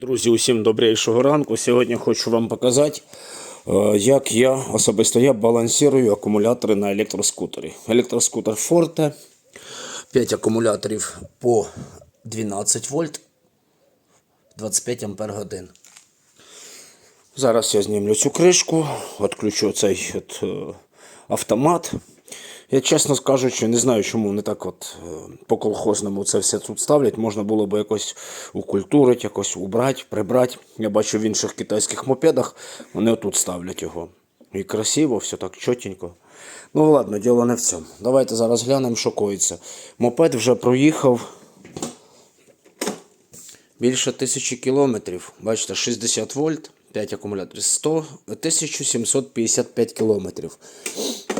Друзі, усім добрейшого ранку. Сьогодні хочу вам показати, е, як я особисто я балансирую акумулятори на електроскутері. Електроскутер Forte, 5 акумуляторів по 12 вольт, 25 ампер годин. Зараз я знімлю цю кришку, відключу цей от, е, автомат. Я чесно скажучи, не знаю, чому вони так от е, по колхозному це все тут ставлять. Можна було б якось укультурити, якось убрати, прибрати. Я бачу в інших китайських мопедах, вони отут ставлять його. І красиво, все так чотенько. Ну ладно, діло не в цьому. Давайте зараз глянемо, що коїться. Мопед вже проїхав більше тисячі кілометрів. Бачите, 60 вольт, 5 акумуляторів, 100, 1755 кілометрів.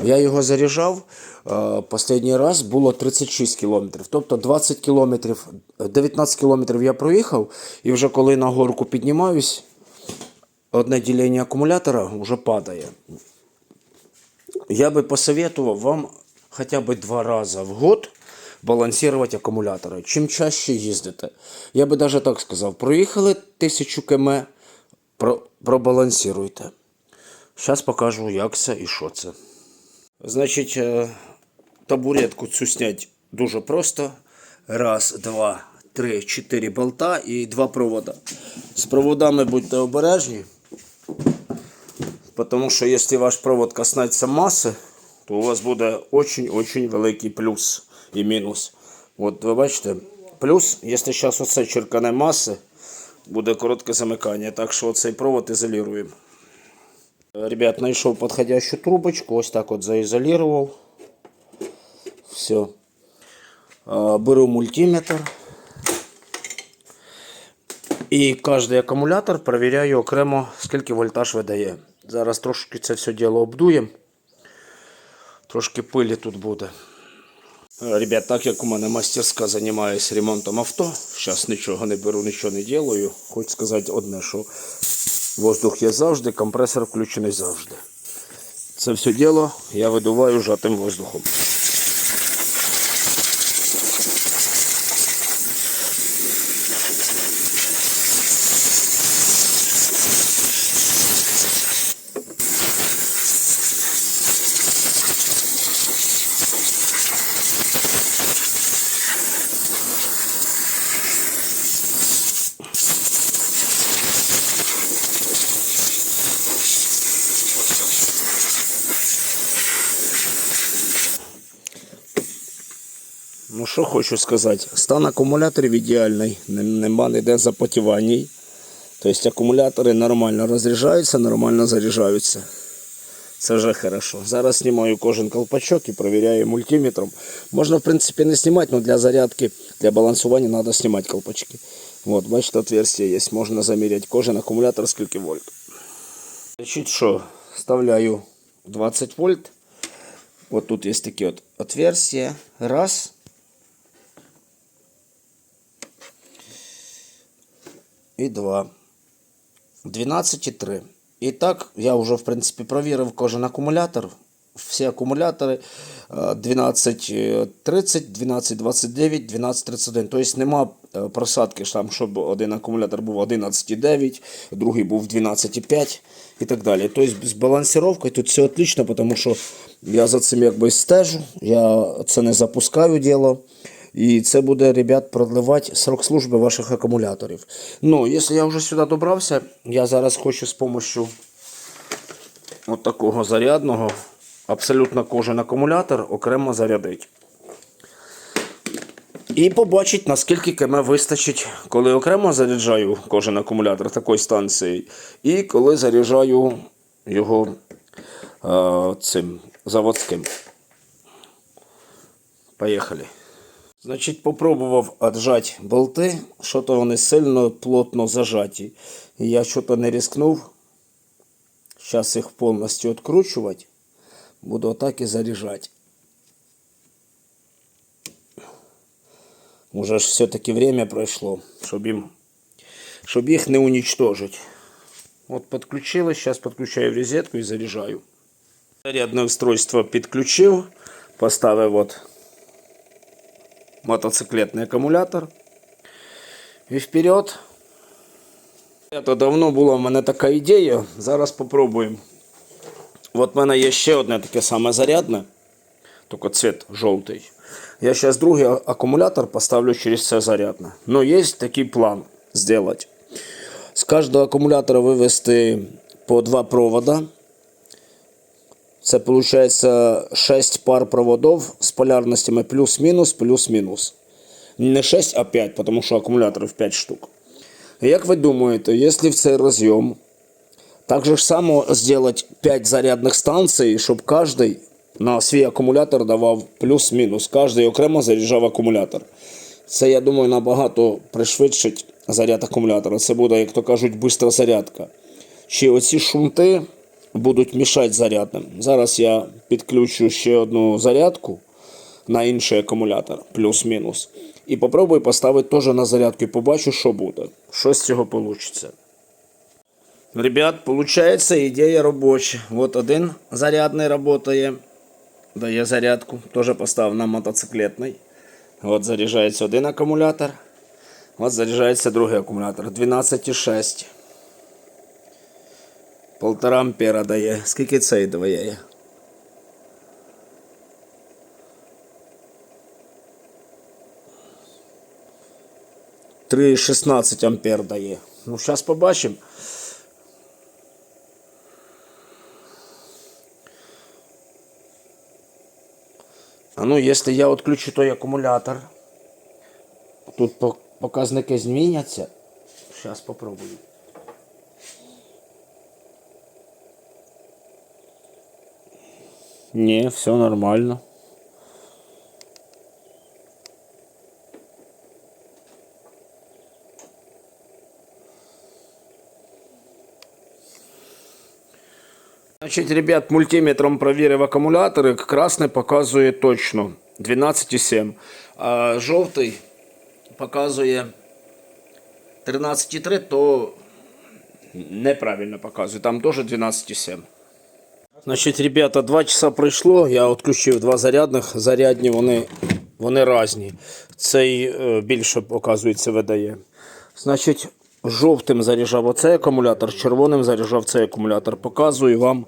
Я його заряджав. е, Останній раз було 36 кілометрів. Тобто 20 кілометрів, 19 кілометрів я проїхав, і вже коли на горку піднімаюсь, одне ділення акумулятора вже падає. Я би посоветував вам хоча б два рази в год балансувати акумулятори. Чим чаще їздите. Я би навіть так сказав: проїхали 1000 км, про, пробалансируйте. Зараз покажу, як це і що це. Значить, е, табуретку цю снять дуже просто. Раз, два, три, чотири болта і два провода. З проводами будьте обережні. Потому що якщо ваш провод коснеться маси, то у вас буде очень-очень великий плюс і мінус. От ви бачите, плюс, якщо зараз оце черкане маси, буде коротке замикання. Так що цей провод ізолюємо. Ребят, знайшов підходящу трубочку, ось так от заізолював. Все. Беру мультиметр. І кожний акумулятор перевіряю окремо, скільки вольтаж видає. Зараз трошки це все діло обдуємо. Трошки пилі тут буде. Ребят, так як у мене мастерська займаюся ремонтом авто, зараз нічого не беру, нічого не делаю. Хочу сказати одне, що воздух є завжди, компресор включений завжди. Це все діло я видуваю жатим воздухом. Що хочу сказати, стан акумуляторів ідеальний, Нем- нема ніде запотівань. Тобто акумулятори нормально розряджаються, нормально заряджаються. Це вже хорошо. Зараз знімаю кожен колпачок і перевіряю мультиметром. Можна, в принципі, не знімати, але для зарядки, для балансування треба знімати колпачки. От, бачите, отверстие є. Можна заміряти кожен акумулятор скільки вольт. Значить що, вставляю 20 вольт. Вот тут есть такие вот отверстия. Раз. І два. 12,3. І так, я вже, в принципі, провірив кожен акумулятор. Всі акумулятори е, 1230, 1229, 1231. Тобто нема е, просадки, щоб один акумулятор був 11,9, другий був 12,5 і так далі. Тобто з балансировкою тут все отлично, тому що я за цим якби стежу, я це не запускаю діло. І це буде, ребят, продливати срок служби ваших акумуляторів. Ну, якщо я вже сюди добрався, я зараз хочу з допомогою от такого зарядного абсолютно кожен акумулятор окремо зарядити. І побачить, наскільки КМ вистачить, коли окремо заряджаю кожен акумулятор такої станції, і коли заряджаю його е, цим заводським. Поїхали. Значить, попробував отжати болти, що-то вони сильно плотно зажаті. Я що-то не рискнув. Зараз їх повністю відкручувати. Буду отак і заряджати. Уже ж все-таки время пройшло, щоб їм, щоб їх не уничтожить. От підключили, зараз підключаю розетку і заряджаю. Зарядне устройство підключив, поставив от мотоциклетный аккумулятор. И вперед То давно була в мене така ідея. Зараз попробуємо. От в мене є ще одне таке саме зарядне, тільки цвіт жовтий. Я зараз другий акумулятор поставлю через це зарядне. Ну, є такий план зробити. З кожного акумулятора вивести по два провода. Це виходить 6 пар проводов з полярностями плюс-мінус, плюс-мінус. Не 6, а 5, тому що акумуляторів 5 штук. Як ви думаєте, якщо в цей розйом так же само зробити 5 зарядних станцій, щоб кожен на свій акумулятор давав плюс-мінус, кожен окремо заряджав акумулятор. Це, я думаю, набагато пришвидшить заряд акумулятора. Це буде, як то кажуть, швидка зарядка. Чи оці шунти будуть мішати зарядним. Зараз я підключу ще одну зарядку на інший акумулятор, плюс-мінус. І попробую поставити теж на зарядку і побачу, що буде. Що з цього вийде. Ребят, виходить, ідея робоча. От один зарядний працює, дає зарядку, теж поставив на мотоциклетний. От заряджається один акумулятор. От заряджається другий акумулятор. 12,6. Полтора ампера дає. Скільки цей дає? Три 16 ампер дає. Ну, зараз побачимо. А ну, якщо я відключу той акумулятор, тут по- показники зміняться. Зараз попробую. Не, все нормально. Значить, ребят, мультиметром провірив акумулятори. Красний показує точно 12,7. А жовтий показує 13,3, то неправильно показує. Там теж 12,7. Значить, ребята, 2 часа пройшло. Я відключив два зарядних. Зарядні вони, вони різні. Цей е, більше, оказується, видає. Значить, жовтим заряджав оцей акумулятор, червоним заряджав цей акумулятор. Показую вам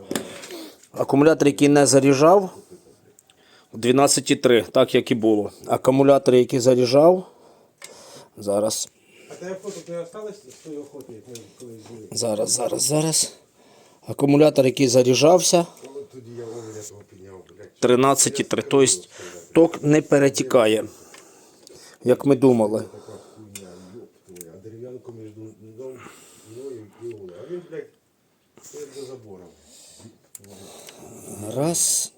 акумулятор, який не заряджав. 12,3, так як і було. Акумулятор, який заряджав. Зараз. А тебе фото не осталось з тої охоти, як ми колись? Зараз, зараз, зараз. Акумулятор, який заряджався. Коли тоді я вовремя того підняв, блядь. 13,3. Тобто ток не перетікає, як ми думали. Раз.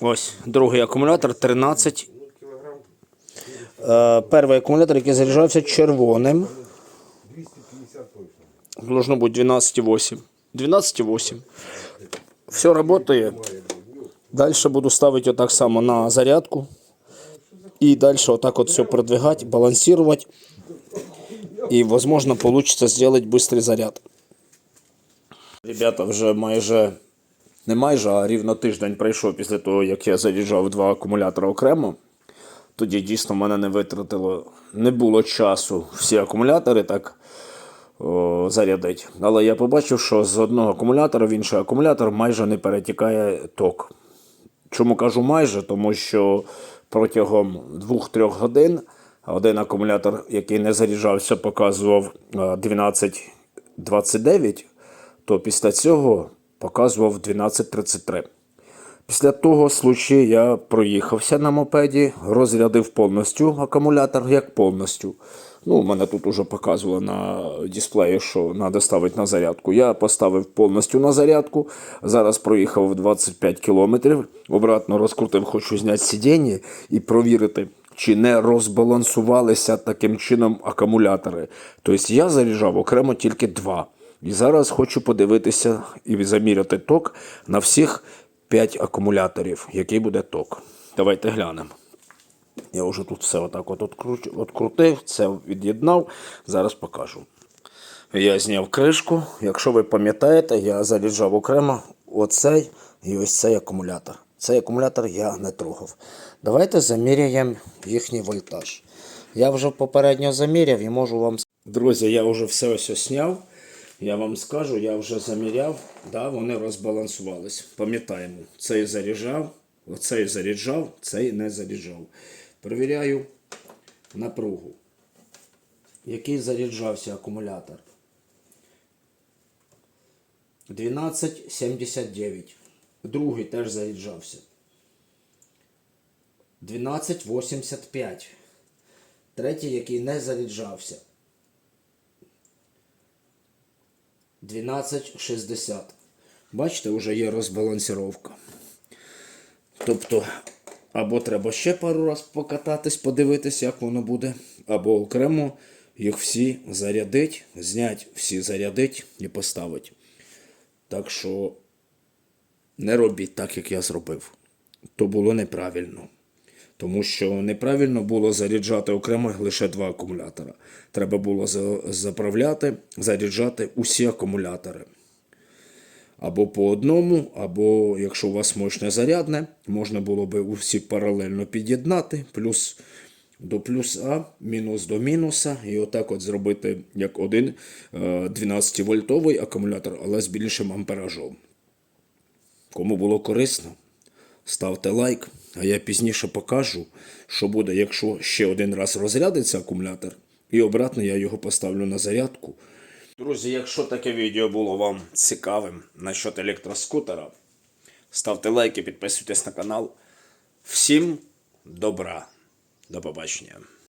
Ось другий акумулятор 13. Ну, Е, перший акумулятор, який заряджався червоним. 250 точно. Должно бути 12,8. 12,8. Все працює. Далі буду ставити отак само на зарядку. І далі отак от все продвигати, балансувати. І, можливо, вийде зробити швидкий заряд. Ребята, вже майже не майже, а рівно тиждень пройшов після того, як я заряджав два акумулятори окремо. Тоді дійсно в мене не витратило, не було часу всі акумулятори так зарядити. Але я побачив, що з одного акумулятора в інший акумулятор майже не перетікає ток. Чому кажу майже? Тому що протягом 2-3 годин один акумулятор, який не заряджався, показував е, 12,29, то після цього показував 12,33. Після того случаю я проїхався на мопеді, розрядив повністю акумулятор, як повністю. Ну, у мене тут уже показувало на дисплеї, що треба ставити на зарядку. Я поставив повністю на зарядку. Зараз проїхав 25 кілометрів. Обратно розкрутив, хочу зняти сидіння і провірити, чи не розбалансувалися таким чином акумулятори. Тобто я заряджав окремо тільки два. І зараз хочу подивитися і заміряти ток на всіх 5 акумуляторів, який буде ток. Давайте глянемо. Я вже тут все отак от откру- открутив, це від'єднав. Зараз покажу. Я зняв кришку. Якщо ви пам'ятаєте, я заряджав окремо оцей і ось цей акумулятор. Цей акумулятор я не трогав. Давайте заміряємо їхній вольтаж. Я вже попередньо заміряв і можу вам Друзі, я вже все ось сняв. Я вам скажу, я вже заміряв, да, вони розбалансувались. Пам'ятаємо, цей заряджав, оцей заряджав, цей не заряджав. Перевіряю напругу. Який заряджався акумулятор? 12,79. Другий теж заряджався. 12,85. Третій, який не заряджався. 12,60. Бачите, вже є розбалансировка. Тобто, або треба ще пару раз покататись, подивитись, як воно буде, або окремо їх всі зарядить, знять, всі зарядить і поставить. Так що не робіть так, як я зробив. То було неправильно. Тому що неправильно було заряджати окремо лише два акумулятора. Треба було заправляти, заряджати усі акумулятори. Або по одному, або якщо у вас мощне зарядне, можна було би усі паралельно під'єднати, плюс до плюс мінус до мінуса, і отак от зробити як один е, 12-вольтовий акумулятор, але з більшим амперажом. Кому було корисно, ставте лайк, а я пізніше покажу, що буде, якщо ще один раз розрядиться акумулятор, і обратно я його поставлю на зарядку. Друзі, якщо таке відео було вам цікавим насчет електроскутера, ставте лайки, підписуйтесь на канал. Всім добра. До побачення.